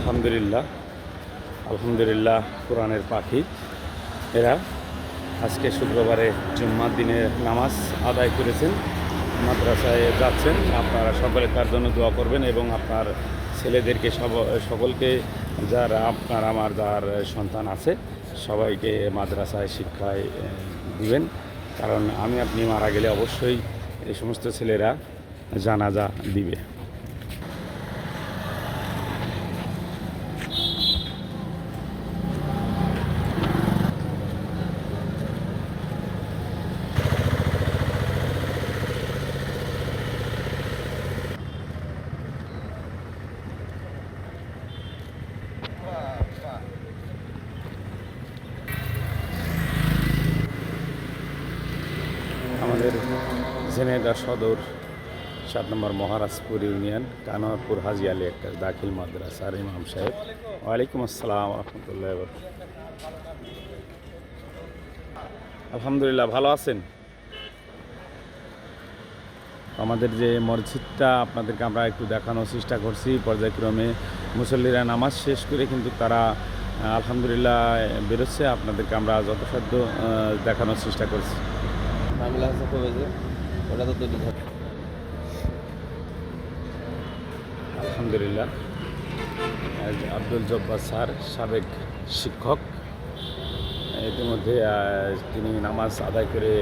আলহামদুলিল্লাহ। আলহামদুলিল্লাহ, কোরআনের পাখি। এরা আজকে শুক্রবারে জুম্মার দিনে নামাজ আদায় করেছেন, মাদ্রাসায় যাচ্ছেন। আপনারা সকলে তার জন্য দোয়া করবেন এবং আপনার ছেলেদেরকে সব, সকলকে যারা আপনার, আমার, যার সন্তান আছে, সবাইকে মাদ্রাসায় শিক্ষায় দিবেন। কারণ আমি, আপনি মারা গেলে অবশ্যই এই সমস্ত ছেলেরা জানাজা দিবে। আমাদের ঝিনাইদহ সদর সাত নম্বর মহারাজপুর ইউনিয়ন কানোয়ারপুর হাজি আলী একটা দাখিল মাদ্রাসার ইমাম সাহেব। ওয়ালাইকুম আসসালাম রহমতুল্লাহ আলহামদুলিল্লাহ, ভালো আছেন? আমাদের যে মসজিদটা আপনাদেরকে আমরা একটু দেখানোর চেষ্টা করছি। পর্যায়ক্রমে মুসল্লিরা নামাজ শেষ করে কিন্তু তারা, আলহামদুলিল্লাহ, বেরোচ্ছে। আপনাদেরকে আমরা যথাসাধ্য দেখানোর চেষ্টা করছি। কবে যে ওটা তো তৈরি হবে। আলহামদুলিল্লাহ। আব্দুল জব্বার স্যার সাবেক শিক্ষক ইতিমধ্যে তিনি নামাজ আদায় করে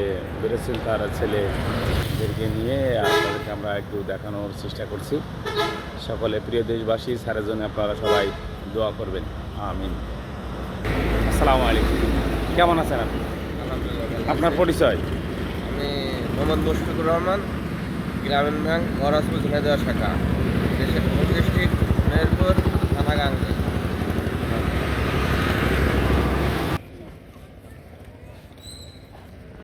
বেরোচ্ছেন তার ছেলেদেরকে নিয়ে। আপনাদেরকে আমরা একটু দেখানোর চেষ্টা করছি। সকলে প্রিয় দেশবাসী স্যারের জন্য আপনারা সবাই দোয়া করবেন। আমিন। আসসালামু আলাইকুম। কেমন আছেন আপনি? আপনার পরিচয়? আমি মোহাম্মদ মুশফিকুর রহমান গ্রামীণ ব্যাংক নাম জেলা দেওয়া শাখা। দেশের প্রতিষ্ঠিত